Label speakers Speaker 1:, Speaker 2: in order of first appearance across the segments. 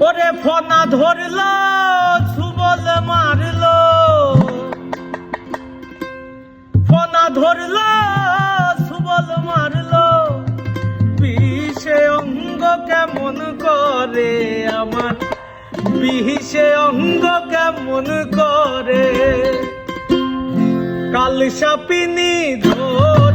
Speaker 1: ওরে ফনা ধরল, সুবল মারল। ফনা ধরল, সুবল মারল। বিষে অঙ্গ কেমন করে আমার? বিষে অঙ্গ কেমন করে? কাল সাপিনী ধর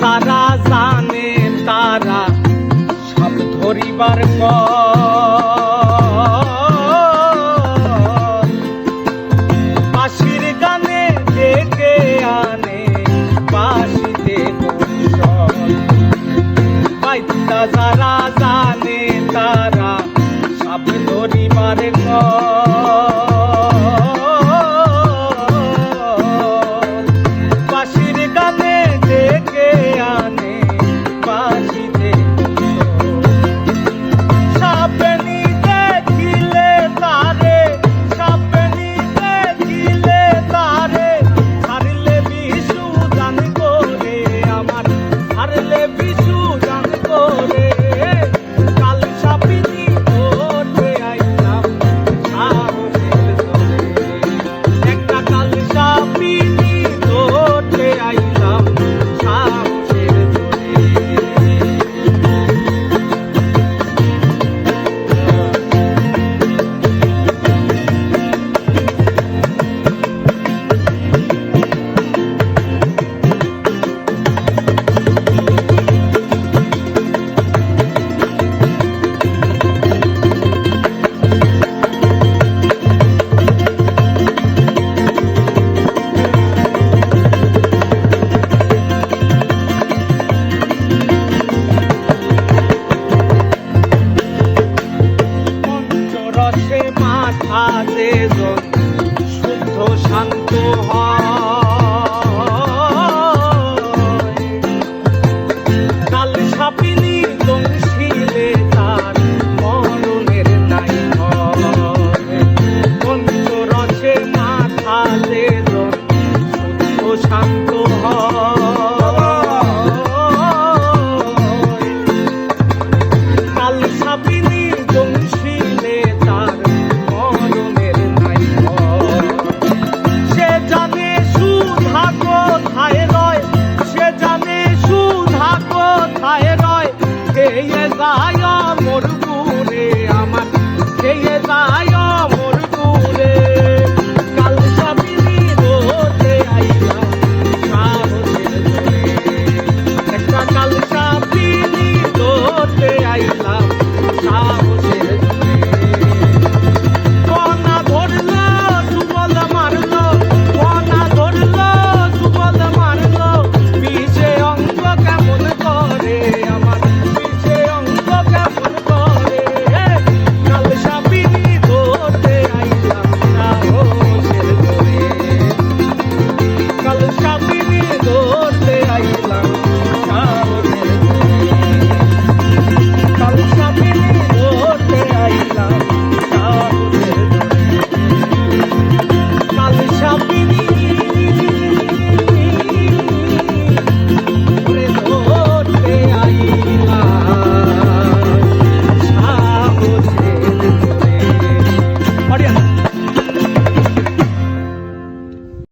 Speaker 1: যারা জানে তারা সাপ ধরিবার পাশির গানে ডেকে আনে, পাশিতে বাইতা যারা জানে তারা সাপ ধরিবার কর হারলে বিজ